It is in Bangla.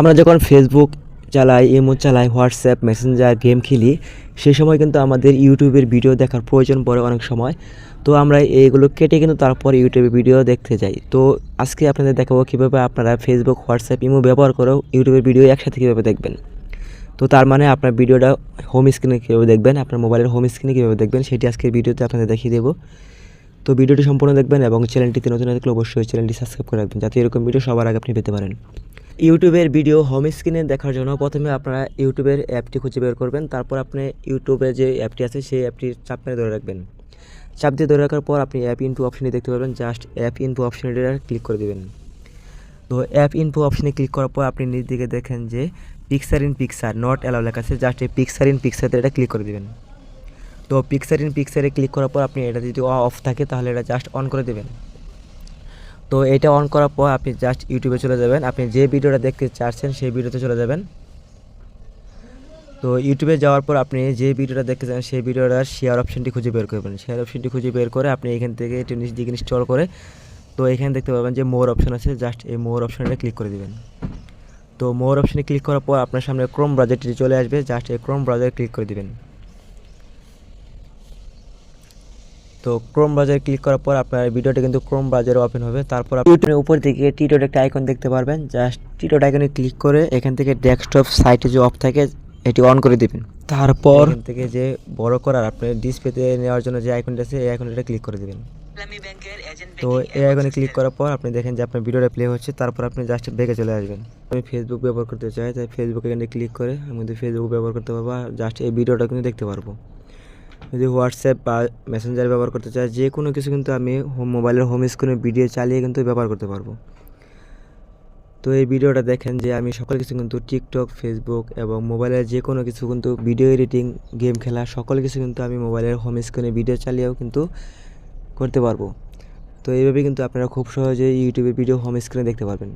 আমরা যখন ফেসবুক চালাই ইমো চালাই হোয়াটসঅ্যাপ মেসেঞ্জার গেম খেলি সেই সময় কিন্তু আমাদের ইউটিউবের ভিডিও দেখার প্রয়োজন পড়ে অনেক সময়। তো আমরা এইগুলো কেটে কিন্তু তারপর ইউটিউবে ভিডিও দেখতে যাই। তো আজকে আপনাদের দেখাবো কীভাবে আপনারা ফেসবুক হোয়াটসঅ্যাপ ইমো ব্যবহার করেও ইউটিউবের ভিডিও একসাথে কীভাবে দেখবেন। তো তার মানে আপনার ভিডিওটা হোম স্ক্রিনে কীভাবে দেখবেন, আপনার মোবাইলের হোম স্ক্রিনে কীভাবে দেখবেন, সেটি আজকের ভিডিওতে আপনাদের দেখিয়ে দেবো। তো ভিডিওটি সম্পূর্ণ দেখবেন এবং চ্যানেলটিতে নতুন থাকলে অবশ্যই চ্যানেলটি সাবস্ক্রাইব করে রাখবেন, যাতে এরকম ভিডিও সবার আগে আপনি পেতে পারেন। ইউটিউবের ভিডিও হোম স্ক্রিনে দেখার জন্য প্রথমে আপনারা ইউটিউবের অ্যাপটি খুঁজে বের করবেন, তারপর আপনি ইউটিউবে যে অ্যাপটি আছে সেই অ্যাপটি চাপ মেরে ধরে রাখবেন। চাপ দিয়ে ধরে রাখার পর আপনি অ্যাপ ইনফো অপশানে দেখতে পাবেন জাস্ট অ্যাপ ইনফো অপশানে ক্লিক করে দেবেন। তো অ্যাপ ইনফো অপশানে ক্লিক করার পর আপনি নিজ দিকে দেখেন যে picture in picture not allow লেখা আছে জাস্ট এই পিকচার ইন পিকচারতে এটা ক্লিক করে দেবেন। তো পিকচার ইন পিকচারে ক্লিক করার পর আপনি এটা যদি অফ থাকে তাহলে এটা জাস্ট অন করে দেবেন। তো এটা অন করার পর আপনি জাস্ট ইউটিউবে চলে যাবেন। আপনি যে ভিডিওটা দেখতে চাচ্ছেন সেই ভিডিওতে চলে যাবেন। তো ইউটিউবে যাওয়ার পর আপনি যে ভিডিওটা দেখতে চান সেই ভিডিওটার শেয়ার অপশনটি খুঁজে বের করবেন। শেয়ার অপশনটি খুঁজে বের করে আপনি এখান থেকে এটি নিচ দিকে ইনস্টল করে, তো এখানে দেখতে পাবেন যে মোর অপশন আছে। জাস্ট এই মোর অপশনটা ক্লিক করে দেবেন। তো মোর অপশনে ক্লিক করার পর আপনার সামনে ক্রোম ব্রাউজারটি চলে আসবে। জাস্ট এই ক্রোম ব্রাউজারে ক্লিক করে দিবেন। তো ক্রোম ব্রাউজারে ক্লিক করার পর আপনার ভিডিওটা কিন্তু ক্রোম ব্রাউজারে ওপেন হবে। তারপর আপনি ইউটিউবের উপর দিকে টিটোর একটা আইকন দেখতে পারবেন। জাস্ট টিটোর আইকনে ক্লিক করে এখান থেকে ডেস্কটপ সাইটে যে অফ থাকে এটি অন করে দিবেন। তারপর এখান থেকে যে বড় করার আপনি ডিসপ্লেতে নেওয়ার জন্য যে আইকনটা আছে এই আইকনটা ক্লিক করে দিবেন। তো এই আইকনে ক্লিক করার পর আপনি দেখেন যে আপনার ভিডিওটা প্লে হচ্ছে তারপর আপনি জাস্ট ব্যাগে চলে আসবেন। আমি ফেসবুক ব্যবহার করতে চাই তাই ফেসবুক এখানে ক্লিক করে আমি কিন্তু ফেসবুক ব্যবহার করতে পারব জাস্ট এই ভিডিওটা কিন্তু দেখতে পারব। যদি হোয়াটসঅ্যাপ বা মেসেঞ্জার ব্যবহার করতে চাই যে কোনো কিছু কিন্তু আমি হোম মোবাইলের হোম স্ক্রিনে ভিডিও চালিয়ে কিন্তু ব্যবহার করতে পারব। তো এই ভিডিওটা দেখেন যে আমি সকল কিছু কিন্তু টিকটক ফেসবুক এবং মোবাইলের যে কোনো কিছু কিন্তু ভিডিও এডিটিং গেম খেলা, সকল কিছু কিন্তু আমি মোবাইলের হোম স্ক্রিনে ভিডিও চালিয়েও কিন্তু করতে পারব। তো এইভাবে কিন্তু আপনারা খুব সহজেই ইউটিউবে ভিডিও হোম স্ক্রিনে দেখতে পারবেন।